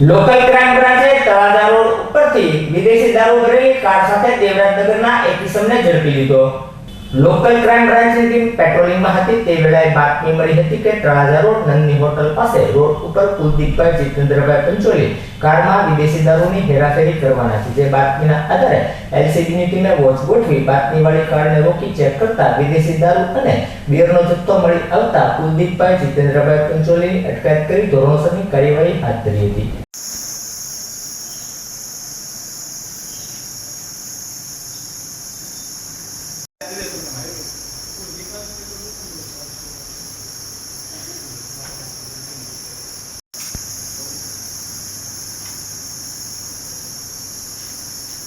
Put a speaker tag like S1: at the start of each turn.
S1: Local crime બ્રાન્ચે Talaja road ઉપરથી વિદેશી દારૂ ભરેલી કાર સાથે દેવરાજનગરના એક કિસમને ઝડપી લીધો. લોકલ ક્રાઇમ બ્રાન્ચની ટીમ પેટ્રોલિંગમાં હતી. તે વેળાએ બાતમી મળી હતી કે તળાજા રોડ નંદની હોટલ પાસે રોડ ઉપર કુલદીપભાઈ જીતેન્દ્રભાઈ પંચોલી કારમાં વિદેશી દારૂની હેરાફેરી કરવાના છે. જે બાતમીના આધારે એલસીબીની ટીમે વોચ ગોઠવી બાતમીવાળી કારને રોકી ચેક કરતા વિદેશી દારૂ અને બિયરનો જથ્થો મળી આવતા કુલદીપભાઈ જીતેન્દ્રભાઈ પંચોલીની અટકાયત કરી ધોરણસરની કાર્યવાહી હાથ ધરી હતી.